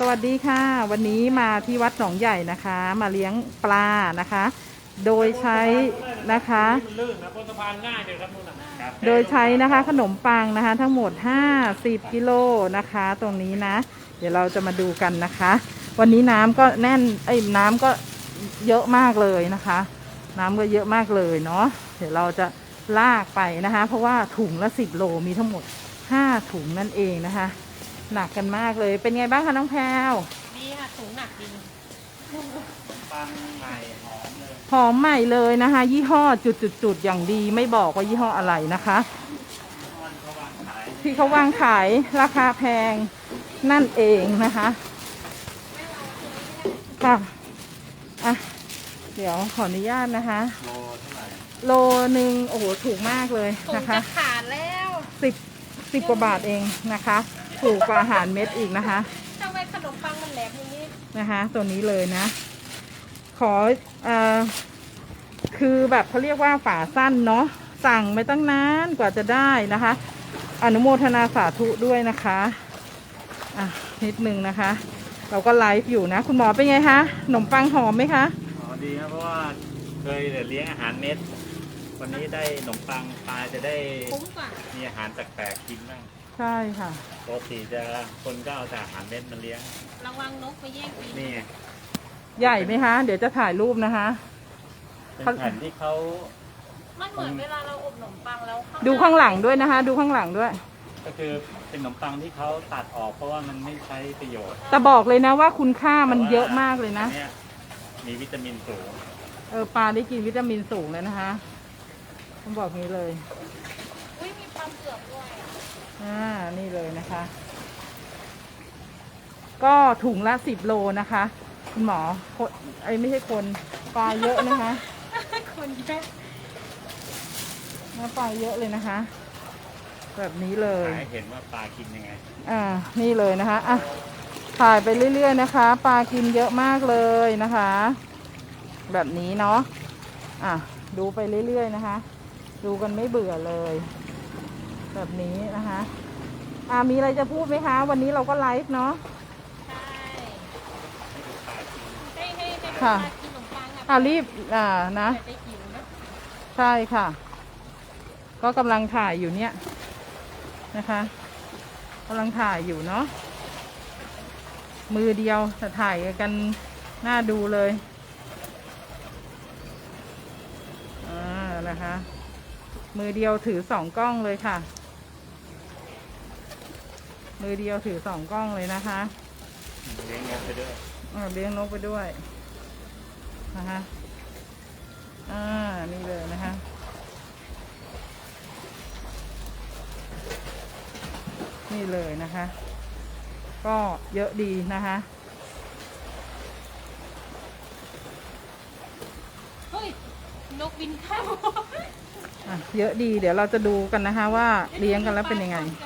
สวัสดีค่ะ วันนี้มาที่วัดหนองใหญ่นะคะ มาเลี้ยงปลานะคะ โดยใช้นะคะ มันลื่นนะบนสะพานง่ายเลยครับนู่นน่ะโดยใช้นะคะขนมปังนะคะ ทั้งหมด 50กิโลนะคะ ตรงนี้นะ เดี๋ยวเราจะมาดูกันนะคะ วันนี้น้ำก็แน่นไอ้ยน้ำก็เยอะมากเลยนะคะ น้ำก็เยอะมากเลยเนาะเดี๋ยวเราจะลากไปนะคะ เพราะว่าถุงละ 10 โลมีทั้งหมด 5 ถุงนั่นเองนะคะ หนักกันมากเลย เป็นไงบ้างคะน้องแพรวดีค่ะถุงหนักดีปังใหม่หอมเลยหอมใหม่เลยนะคะ ยี่ห้อจุดๆๆอย่างดีไม่บอกว่ายี่ห้ออะไรนะคะมันเขาวางขายที่เขาวางขายราคาแพงนั่นเองนะคะค่ะอะ เดี๋ยวขออนุญาตนะคะ โลเท่าไหร่โลหนึ่งโอ้โหถูกมากเลยถุงนะคะจะขาดแล้วสิบสิบกว่าบาทเองนะคะ ถูกกว่าอาหารเม็ดอีกนะคะทำไมขนมปังมันแหลมอย่างนี้นะคะตัวนี้เลยนะ ขอเอ่อคือแบบเขาเรียกว่าฝาสั้นเนาะสั่งไม่ตั้งนานกว่าจะได้นะคะ อนุโมทนาสาธุด้วยนะคะอะนิดนึงนะคะ เราก็ไลฟ์อยู่นะ คุณหมอเป็นไงคะขนมปังหอมไหมคะ อ๋อดีครับเพราะว่าเคยแต่เลี้ยงอาหารเม็ด วันนี้ได้ขนมปังปลาจะได้คุ้มกว่ามีอาหารแปลกๆกินบ้าง ใช่ค่ะ ปกติจะคนก็เอาแต่อาหารเม็ดมาเลี้ยง ระวังนกไปแย่งกินนี่ไงใหญ่ไหมคะ เดี๋ยวจะถ่ายรูปนะคะ เป็นแผ่นที่เขามันเหมือนเวลาเราอบขนมปังแล้วข้างดูข้างหลังด้วยนะคะ ดูข้างหลังด้วย ก็คือเป็นขนมปังที่เขาตัดออกเพราะว่ามันไม่ใช้ประโยชน์แต่บอกเลยนะว่าคุณค่ามันเยอะมากเลยนะเนี่ยมีวิตามินสูงเออปลาได้กินวิตามินสูงเลยนะคะต้องบอกนี้เลย อุ้ยมีปลาเผือกด้วยอ่านี่เลยนะคะ ก็ถุงละสิบโลนะคะ คุณหมอคนไอ้ยไม่ใช่คนปลาเยอะนะคะคนแย่นะปลาเยอะเลยนะคะ แบบนี้เลย ให้เห็นว่าปลากินยังไง อ่า นี่เลยนะคะอะถ่ายไปเรื่อย ๆ นะคะ ปลากินเยอะมากเลยนะคะ แบบนี้เนาะอะดูไปเรื่อย ๆ นะคะ ดูกันไม่เบื่อเลย แบบนี้นะคะอ่ามีอะไรจะพูดไหมคะ วันนี้เราก็ไลฟ์เนาะใช่ให้ให้ให้ค่ะปลากินขนมปังอ่ารีบอ่านะจะได้หิวนะใช่ค่ะ ก็กำลังถ่ายอยู่เนี่ยนะคะกำลังถ่ายอยู่เนาะมือเดียวแต่ถ่ายกันน่าดูเลยอ่านะคะ มือเดียวถือสองกล้องเลยค่ะ มือเดียวถือสองกล้องเลยนะคะเลี้ยงนกไปด้วยอ่าเลี้ยงนกไปด้วยนะคะอ่านี่เลยนะคะนี่เลยนะคะ ก็เยอะดีนะคะเฮ้ยนกบินเข้าอะเยอะดีเดี๋ยวเราจะดูกันนะคะว่าเลี้ยงกันแล้วเป็นยังไงเ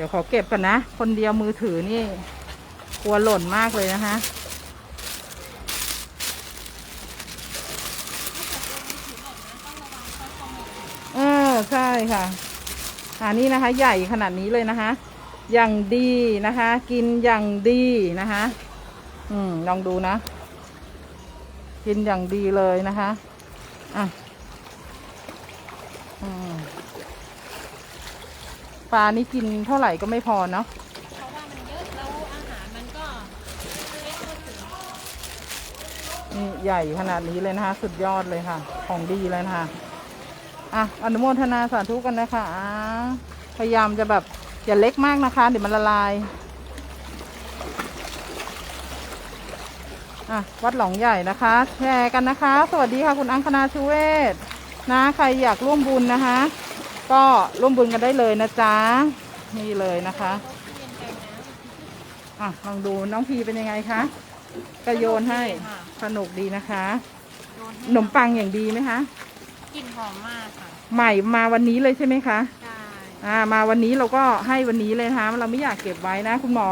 ดี๋ยวขอเก็บกันนะ คนเดียวมือถือนี่ กลัวหล่นมากเลยนะคะเออใช่ค่ะอันนี้นะคะ ใหญ่ขนาดนี้เลยนะคะ อย่างดีนะคะ กินอย่างดีนะคะ อืมลองดูนะ กินอย่างดีเลยนะคะ อะอืม ปลานี่กินเท่าไหร่ก็ไม่พอเนาะเพราะว่ามันเยอะแล้วอาหารมันก็เล็กก็ถึงนี่ใหญ่ขนาดนี้เลยนะคะ สุดยอดเลยค่ะ ของดีเลยนะคะอะอนุโมทนาสาธุกันนะคะอ่าพยายามจะแบบอย่าเล็กมากนะคะ เดี๋ยวมันละลายอะวัดหลองใหญ่นะคะ แชร์กันนะคะ สวัสดีค่ะคุณอังคณาชูเวศนะ ใครอยากร่วมบุญนะคะ ก็ร่วมบุญกันได้เลยนะจ๊ะนี่เลยนะคะเขาเรียนไปนะอะลองดูน้องพีเป็นยังไงคะก็โยนให้สนุกดีค่ะสนุกดีนะคะโยนขให้นมปังอย่างดีไหมคะกลิ่นหอมมากค่ะ ใหม่มาวันนี้เลยใช่ไหมคะใช่อ่ามาวันนี้เราก็ให้วันนี้เลยนะคะเราไม่อยากเก็บไว้นะ คุณหมอ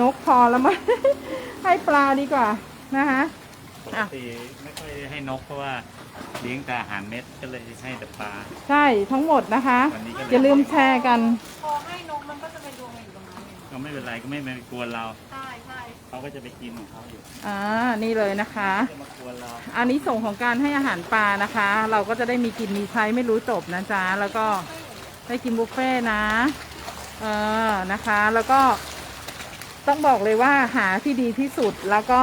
นกพอแล้วมั้ยให้ปลาดีกว่านะคะปกติไม่ค่อยได้ให้นกเพราะว่า เลี้ยงแต่อาหารเม็ดก็เลยให้แต่ปลา ใช่ทั้งหมดนะคะ วันนี้ก็เลย อย่าลืมแชร์กัน พอให้นกมันก็จะไปรวมอยู่ตรงนั้นเองก็ไม่เป็นไรก็ไม่มากวนเราใช่ใช่เขาก็จะไปกินของเขาอยู่อ่า นี่เลยนะคะ จะมากวนเราอันนี้ส่งส์ของการให้อาหารปลานะคะ เราก็จะได้มีกินมีใช้ไม่รู้จบนะจ๊ะ แล้วก็ได้กินบุฟเฟ่ต์นะ เออ นะคะ แล้วก็ต้องบอกเลยว่าหาที่ดีที่สุดแล้วก็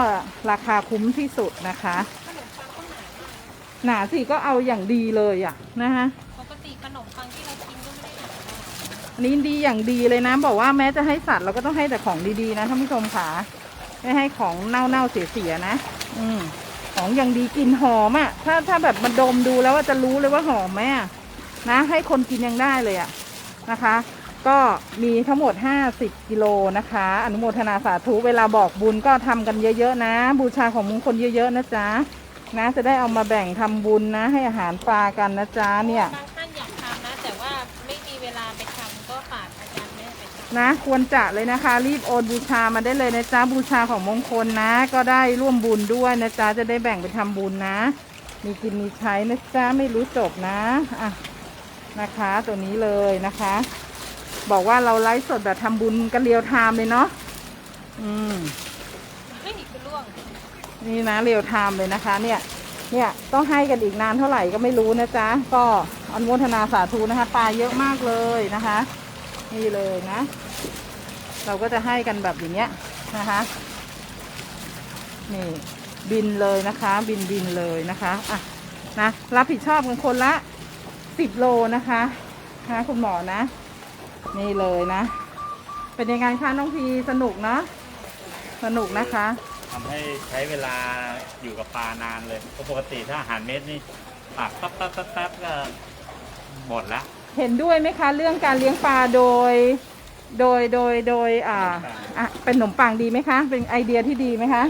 ราคาคุ้มที่สุดนะคะ ขนมปังก็หนา หนาสิก็เอาอย่างดีเลยอะนะคะปกติขนมปังที่เรากินก็ไม่ได้หนานาดนั้นอันนี้ดีอย่างดีเลยนะ บอกว่าแม้จะให้สัตว์เราก็ต้องให้แต่ของดีๆนะท่านผู้ชมค่ะไม่ให้ของเน่าๆเสียๆนะ อืมของอย่างดีกลิ่นหอมอะ่ะ ถ้าถ้าแบบมาดมดูแล้วว่าจะรู้เลยว่าหอมไหมอะนะให้คนกินยังได้เลยอะนะคะ ก็มีทั้งหมด 50 กิโลนะคะ อนุโมทนาสาธุเวลาบอกบุญก็ทำกันเยอะๆนะ บูชาของมงคลเยอะๆนะจ๊ะ นะ จะได้เอามาแบ่งทำบุญนะ ให้อาหารปลากันนะจ๊ะเนี่ย บางท่านอยากทำนะ แต่ว่าไม่มีเวลาไปทำก็ฝากอาจารย์แม่ไปทำนะ ควรจะเลยนะคะ รีบโอนบูชามาได้เลยนะจ๊ะบูชาของมงคลนะ ก็ได้ร่วมบุญด้วยนะจ๊ะจะได้แบ่งไปทำบุญนะ มีกินมีใช้นะจ๊ะไม่รู้จบนะอะนะคะ ตัวนี้เลยนะคะ บอกว่าเราไลฟ์สดแบบทำบุญกันเรียวไทม์เลยเนาะอืมไม่หนีไปล่วง นี่นะเรียวไทม์เลยนะคะ เนี่ย เนี่ยต้องให้กันอีกนานเท่าไหร่ก็ไม่รู้นะจ๊ะ ก็อนุโมทนาสาธุนะคะปลาเยอะมากเลยนะคะ นี่เลยนะ เราก็จะให้กันแบบอย่างเงี้ยนะคะ นี่บินเลยนะคะ บินบินเลยนะคะอะนะรับผิดชอบกันคนละสิบโลนะคะนะคุณหมอนะ นี่เลยนะ เป็นยังไงคะน้องพีสนุกเนาะสนุกนะคะ ทำให้ใช้เวลาอยู่กับปลานานเลยเพราะปกติถ้าอาหารเม็ดนี่ปักปั๊บปั๊บปั๊บปั๊บก็หมดละเห็นด้วยไหมคะเรื่องการเลี้ยงปลาโดย โดยโดยโดยอ่าอะเป็นขนมปังดีไหมคะ เป็นไอเดียที่ดีไหมคะ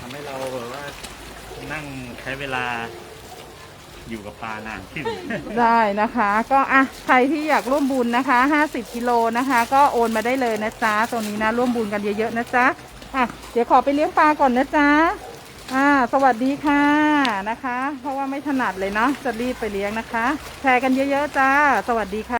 ทำให้เราแบบว่านั่งใช้เวลาอยู่กับปลานานขึ้น ได้นะคะ ก็อะใครที่อยากร่วมบุญนะคะ 50กิโลนะคะ ก็โอนมาได้เลยนะจ๊ะตรงนี้นะร่วมบุญกันเยอะๆนะจ๊ะ อะเดี๋ยวขอไปเลี้ยงปลาก่อนนะจ๊ะอ่า สวัสดีค่ะนะคะ เพราะว่าไม่ถนัดเลยเนาะจะรีบไปเลี้ยงนะคะ แชร์กันเยอะๆจ้า สวัสดีค่ะ